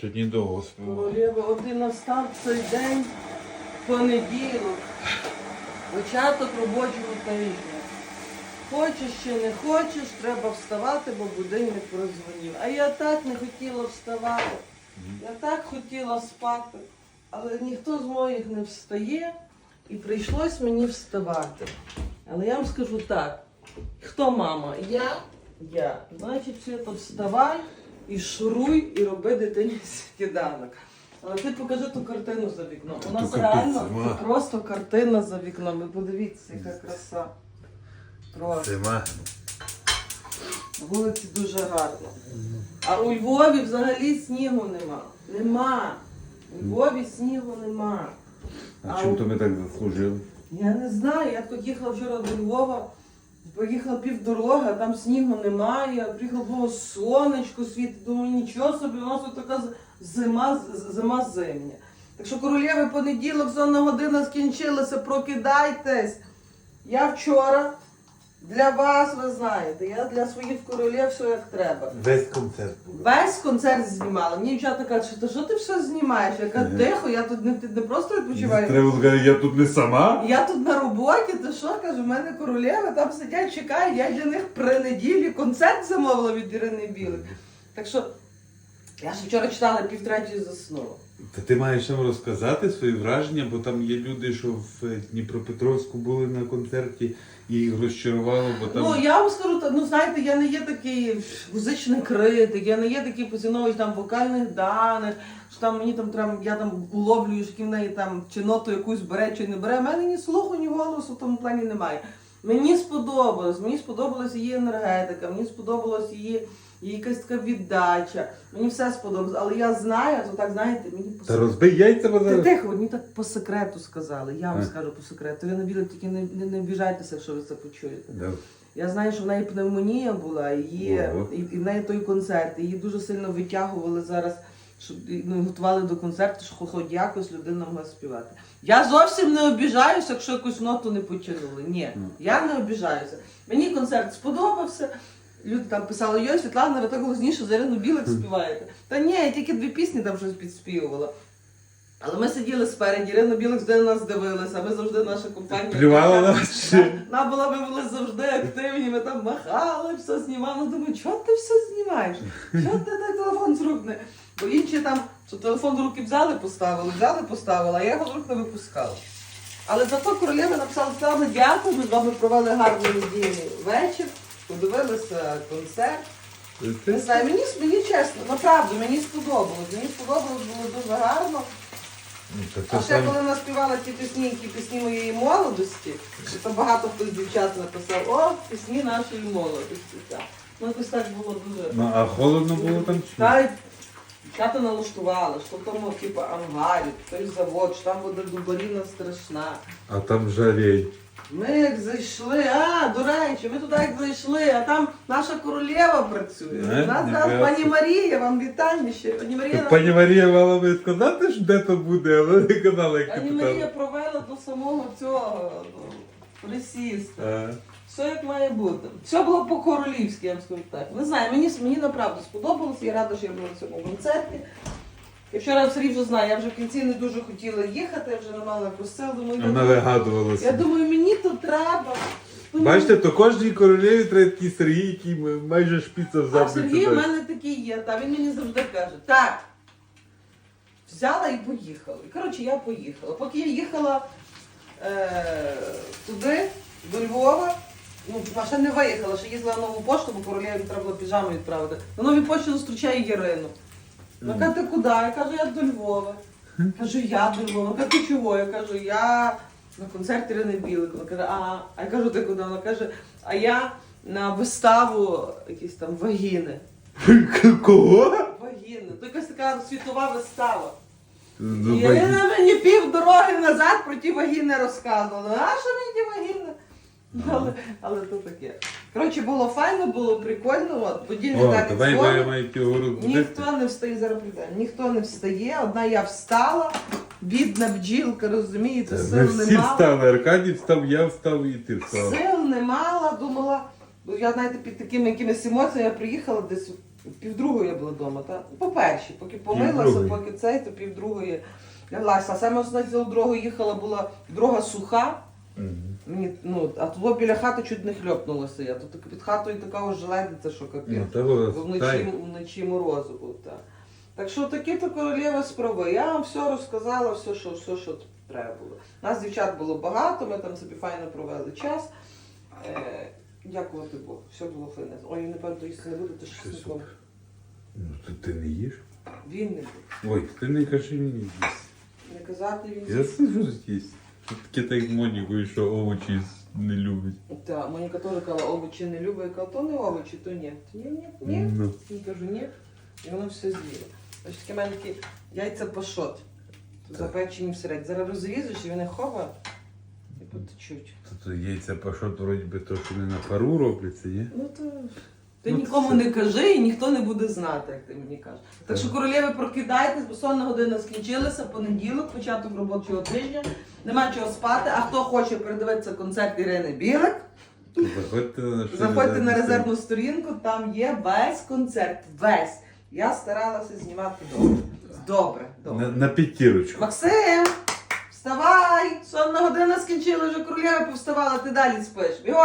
Сьогодні довго співав. Королева, один настав цей день, понеділок, початок робочого тижня. Хочеш чи не хочеш, треба вставати, бо будильник прозвонив. А я так не хотіла вставати. Я так хотіла спати. Але ніхто з моїх не встає і прийшлось мені вставати. Але я вам скажу так: хто мама? Я? Я. Значить, Свято, вставай і шуруй, і роби дитині сніданок. Але ти покажи ту картину за вікном. У нас реально це просто картина за вікном. Ви подивіться, яка краса. Просто. Зима. Вулиці дуже гарно. А у Львові взагалі снігу нема. Нема. У Львові снігу нема. А чим то ми так заслужили? Я не знаю, я тут їхала вчора до Львова, поїхала півдорога, там снігу немає. Приїхала було сонечко світить. Думаю, нічого собі, у нас тут така зима, зима зимня. Так що королєви понеділок, зона година скінчилася, прокидайтесь. Я вчора для вас, ви знаєте, я для своїх королів все як треба. Весь концерт був. Весь концерт знімала. Мені дівчата кажуть, що, «Та що ти все знімаєш? Я кажу, тихо, я тут не, не просто відпочиваю. Треба сказати, я тут не сама. Я тут на роботі, ти що кажу, в мене королеви там сидять, чекають, я для них при неділі концерт замовила від Ірини Білик. Так що я ж вчора читала півтретьої заснула. Та ти маєш нам розказати свої враження, бо там є люди, що в Дніпропетровську були на концерті і їх розчарувало, бо там. Ну я вам скажу, ну знаєте, я не є такий музичний критик, я не є такий поціновувач там вокальних даних, що там мені там треба, я там уловлюю, що в неї там чи ноту якусь бере, чи не бере. У мене ні слуху, ні голосу в тому плані немає. Мені сподобалось, мені сподобалася її енергетика, мені сподобалась її, її якась така віддача. Мені все сподобалось, але я знаю, то так знаєте, мені по Та розбий яйця Ти базар. тихо, мені так по секрету сказали. Я вам А. скажу по секрету. Ви на тільки не, не, не обіжайтеся, якщо ви це почуєте. Я знаю, що в неї пневмонія була, і, її, Ого. і, і в неї той концерт. Її дуже сильно витягували зараз, щоб ну, готували до концерту, що хоч якось людина могла співати. Я зовсім не обіжаюся, якщо якусь ноту не потягнули. Ні, Ну. я не обіжаюся. Мені концерт сподобався. Люди там писали, йой, Світлана, ви так голосніше за Ірину Білик співаєте. Та ні, я тільки дві пісні там щось підспівувала. Але ми сиділи спереді, Ірина Білик завжди на нас дивилася, ми завжди наша компанія. Плювала на вас чи? Вона була, ми були завжди активні, ми там махали, все знімали. Думаю, чого ти все знімаєш? Чого ти так телефон з рук не? Бо інші там, що телефон з руки взяли, поставили, взяли, поставили, а я його з рук не випускала. Але зато королева написала сказала, дякую, ми з вами провели гарний недільний вечір, подивилися концерт. Не знаю, мені, мені чесно, направду, мені сподобалось. Мені сподобалось, було дуже гарно. Ну, А ще коли вона співала ті пісні, які пісні моєї молодості, що там багато хто з дівчат написав, о, пісні нашої молодості. Так. Ну якось так було дуже. Ну, а холодно було там чи? ні? Дівчата налаштували, що в тому типу ангарі, той завод, що там буде дубаріна страшна. А там жарей. Ми як зайшли, а, до речі, ми туди як зайшли, а там наша королева працює. Не, У нас не зараз ясно. пані Марія, вам вітання ще. Пані Марія, нас- Пані Марія мала би сказати, що де то буде, але не казала, як пані Марія питала. провела до самого цього ну, присіста. А, Все як має бути. Все було по-королівськи, я вам скажу так. Не знаю, мені, мені направду сподобалося, я рада, що я була на цьому концерті. Я вчора все вже знаю, я вже в кінці не дуже хотіла їхати, я вже не мала сил. Думаю, Вона я, вигадувалася. я думаю, мені то треба. Бачите, то кожній королеві треба такий Сергій, який майже шпіца в А. Сергій у мене такий є, та він мені завжди каже, так, взяла і поїхала. І коротше, я поїхала. Поки я їхала е, туди, до Львова, ну, вона ще не виїхала, ще їздила на нову пошту, бо королеві треба було піжами відправити. На новій пошті зустрічаю Ірину. Вона каже, ти куди? Я кажу, я до Львова. Кажу, я до Львова. Вона каже, ти чого? Я кажу, я на концерт Ірини Білик. Вона каже, а, а я кажу, ти куди? Вона каже, а я на виставу якісь там вагіни. Кого? Вагіни. То якась така світова вистава. Ну, Ірина мені пів дороги назад про ті вагіни розказувала. А що мені ті вагіни? Але, але то таке. Коротше, було файно, було прикольно. От, будильник О, так давай дзвонить. бо я маю ті. Ніхто не встає зараз прийде. Ніхто не встає. Одна я встала, бідна бджілка, розумієте, Ми сил всі не мала. встали, Аркадій встав, я встав і ти встав. Сил не мала, думала. бо Я знаєте, під такими якимись емоціями я приїхала десь Півдругої я була вдома, та? по першій, поки помилася, Півдругої. поки цей, то півдругої ляглася. А саме основне за дорогою їхала, була дорога суха. Мені, ну, а тут біля хати чуть не хльопнулося. Я тут під хатою така ось желедиця, що капець. Ну, того, Вночі, та, вночі морозу був, так. Так що такі то королева справи. Я вам все розказала, все, що, все, що треба було. Нас дівчат було багато, ми там собі файно провели час. Е, дякувати Богу, все було файне. Ой, він, напевно, їсти не буде, то щось Все супер. Ну, то ти не їш? Він не буде. Ой, ти не кажи мені їсти. Не казати він. Я сижу їсть. Що таке так з Монікою, що овочі не любить. Так, Моніка теж казала, овочі не любить. Я казала, то не овочі, то ні. Ні, ні, ні. Ну. Я кажу, ні. І воно все з'їло. Ось такі такі яйця пашот. Запечені всередині. Зараз розріжеш і вони хова і потечуть. Тут яйця пашот, вроді би, що не на пару робляться, є? Ну то. Ти Ну, нікому це- не кажи і ніхто не буде знати, як ти мені кажеш. Так що королеви прокидайтесь, бо сонна година скінчилася, понеділок, початок робочого тижня. Нема чого спати. А хто хоче передивитися концерт Ірини Білик, Заходьте на заходьте на резервну резервну сторінку, там є весь концерт. Весь. Я старалася знімати добре. Добре, добре. На, на п'ятірочку. Максим, вставай! Сонна година скінчила, вже королева повставала, ти далі спиш. Бігом!